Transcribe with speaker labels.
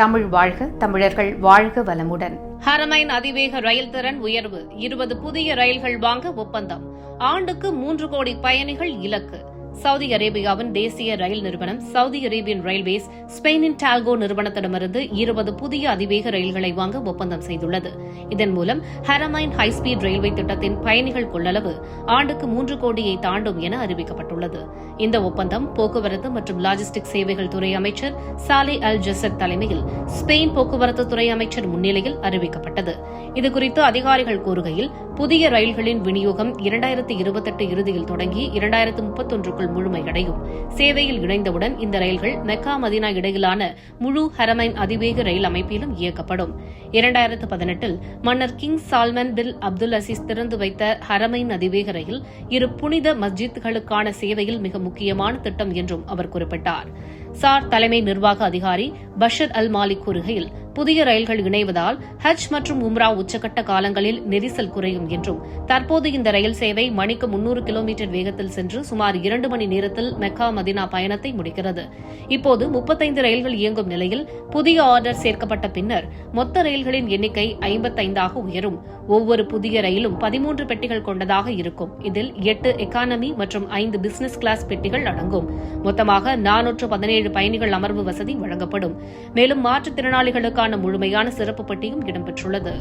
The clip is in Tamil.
Speaker 1: தமிழ் வாழ்க தமிழர்கள் வாழ்க வளமுடன்.
Speaker 2: ஹரமைன் அதிவேக ரயில் திறன் உயர்வு இருபது புதிய ரயில்கள் வாங்க ஒப்பந்தம். ஆண்டுக்கு மூன்று கோடி பயணிகள் இலக்கு. சவுதி அரேபியாவின் தேசிய ரயில் நிறுவனம் சவுதி அரேபியன் ரயில்வேஸ் ஸ்பெயினின் டால்கோ நிறுவனத்திடமிருந்து இருபது புதிய அதிவேக ரயில்களை வாங்க ஒப்பந்தம் செய்துள்ளது. இதன் மூலம் ஹரமைன் ஹைஸ்பீட் ரயில்வே திட்டத்தின் பயணிகள் கொள்ளளவு ஆண்டுக்கு மூன்று கோடியை தாண்டும் என அறிவிக்கப்பட்டுள்ளது. இந்த ஒப்பந்தம் போக்குவரத்து மற்றும் லாஜிஸ்டிக் சேவைகள் துறை அமைச்சர் சாலே அல் ஜசத் தலைமையில் ஸ்பெயின் போக்குவரத்து துறை அமைச்சர் முன்னிலையில் அறிவிக்கப்பட்டது. இதுகுறித்து அதிகாரிகள் கூறுகையில் புதிய ரயில்களின் விநியோகம் இரண்டாயிரத்தி இருபத்தெட்டு இறுதியில் தொடங்கி இரண்டாயிரத்து முப்பத்தொன்றுக்குள் முழுமையடையும். சேவையில் இணைந்தவுடன் இந்த ரயில்கள் மெக்கா மதினா இடையிலான முழு ஹரமைன் அதிவேக ரயில் அமைப்பிலும் இயக்கப்படும். இரண்டாயிரத்து பதினெட்டில் மன்னர் King Salman bin Abdul Aziz திறந்து வைத்த ஹரமைன் அதிவேக ரயில் இரு புனித மஸ்ஜித்களுக்கான சேவையில் மிக முக்கியமான திட்டம் என்றும் அவர் குறிப்பிட்டார். சார் தலைமை நிர்வாக அதிகாரி பஷர் அல் மாலிக் கூறுகையில் புதிய ரயில்கள் இணைவதால் ஹஜ் மற்றும் உம்ரா உச்சக்கட்ட காலங்களில் நெரிசல் குறையும் என்றும் தற்போது இந்த ரயில் சேவை மணிக்கு முன்னூறு கிலோமீட்டர் வேகத்தில் சென்று சுமார் இரண்டு மணி நேரத்தில் மெக்கா மதினா பயணத்தை முடிக்கிறது. இப்போது முப்பத்தைந்து ரயில்கள் இயங்கும் நிலையில் புதிய ஆர்டர் சேர்க்கப்பட்ட பின்னர் மொத்த ரயில்களின் எண்ணிக்கை ஐம்பத்தைந்தாக உயரும். ஒவ்வொரு புதிய ரயிலும் பதிமூன்று பெட்டிகள் கொண்டதாக இருக்கும். இதில் எட்டு எக்கானமி மற்றும் ஐந்து பிசினஸ் கிளாஸ் பெட்டிகள் அடங்கும். மொத்தமாக நானூற்று பதினேழு பயணிகள் அமர்வு வசதி வழங்கப்படும். மேலும் மாற்றுத்திறனாளிகளுக்கான முழுமையான சிறப்பு பட்டியும் இடம்பெற்றுள்ளது.